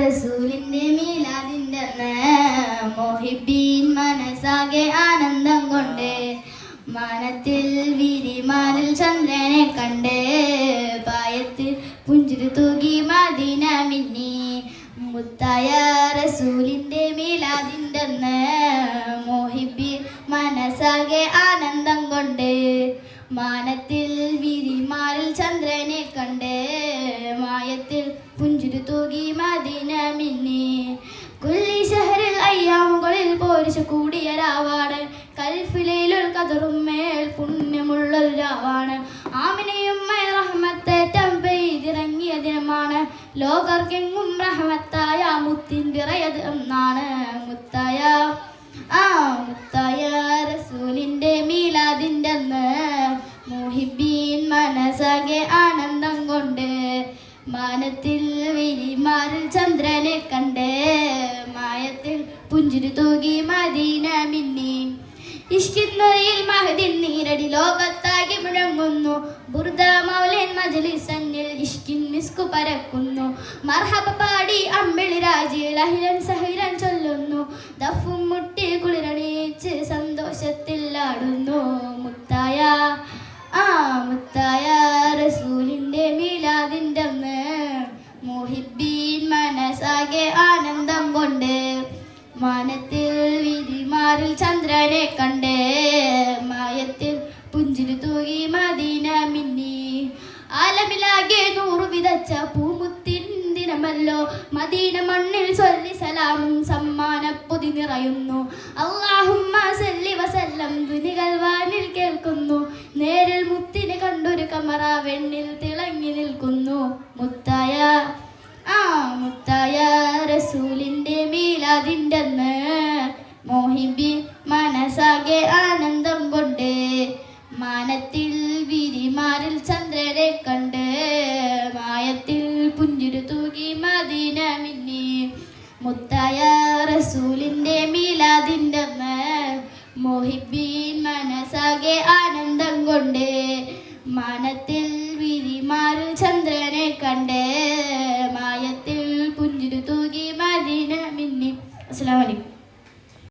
റസൂലിന്റെ മീലാദിന്റെ മോഹിബീൻ മനസ്സാകെ ആനന്ദം കൊണ്ട് മാനത്തിൽ വിരിമാലിൽ ചന്ദ്രനെ കണ്ട് പായത്തിൽ പുഞ്ചിരി തൂകി മദീന മിന്നി. മുത്തായ റസൂലിന്റെ മീലാദിന്റെ മോഹിബീൻ മനസ്സാകെ ആനന്ദം കൊണ്ട് മാനത്തിൽ വിരിമാലിൽ ചന്ദ്രനെ കണ്ട് പുഞ്ചിരി തൂകി മദീന മിന്നി. കുല്ലി ഷഹറിൽ അയ്യാമുകളിൽ പോരിച്ചു കൂടിയ രാവാണ്. കൽഫിലയിലൊരു കതറും മേൽ പുണ്യമുള്ളൊരു രാവാണ്. ആമിനയും റഹ്മത്തേറ്റം പെയ്തിറങ്ങിയ ദിനമാണ് ലോകർക്കെങ്ങും റഹ്മത്തായ മുത്തിൻ വിറയത് എന്നാണ് മുത്തായ. ആ മുത്തായ റസൂലിന്റെ മീലാദിന്റെ അന്ന് മുഹിബീൻ കൊണ്ട് മാനത്തിൽ വിരിമാറിൽ ചന്ദ്രനെ കണ്ട് മായത്തിൽ പുഞ്ചിരി തൂകി മദീന മിന്നി. ഇഷ്കിന്നയിൽ മഹദിൻ നീരടി ലോകത്താകെ മുഴങ്ങുന്നു. ബുർദ മൗലൻ മജലിസന്നിൽ ഇഷ്കിൻ മിസ്കു പരക്കുന്നു. മർഹബ പാടി അമ്പിളി രാജി ലഹിരൻ സഹിരൻ ചൊല്ലുന്നു. ദഫും മുട്ടി കുളിരണിച്ച് സന്തോഷത്തിൽ ആടുന്നു മാനത്തിൽ വിരിമാറിൽ ചന്ദ്രനെ കണ്ട് മായത്തിൽ പുഞ്ചിരി തൂകി മദീന മിന്നി. ആലമിലാകെ നൂറു വിതച്ച പൂമുത്തിൻ ദിനമല്ലോ. മദീന മണ്ണിൽ ചൊല്ലി സലാമും സമ്മാന പൊതി നിറയുന്നു. അള്ളാഹുമ്മ സല്ലി വസല്ലം ധ്വനികൾ വാനിൽ കേൾക്കുന്നു. നേരിൽ മുത്തിനെ കണ്ടൊരു കമറ വെണ്ണിൽ തിളങ്ങി നിൽക്കുന്നു. മുത്തായ ആ മുത്തായ. അന്ന് മോഹിബി മനസ്സാകെ ആനന്ദം കൊണ്ട് മാനത്തിൽ വിരിമാറിൽ ചന്ദ്രനെ കണ്ട് മായത്തിൽ പുഞ്ചിരു തൂകി മദീന മിന്നി. മുത്തായ റസൂലിന്റെ മീലാതിന്റെ മോഹിബി മനസാകെ ആനന്ദം കൊണ്ട് മാനത്തിൽ വിരിമാറിൽ ചന്ദ്രനെ കണ്ട് മായത്തിൽ പുഞ്ചിരി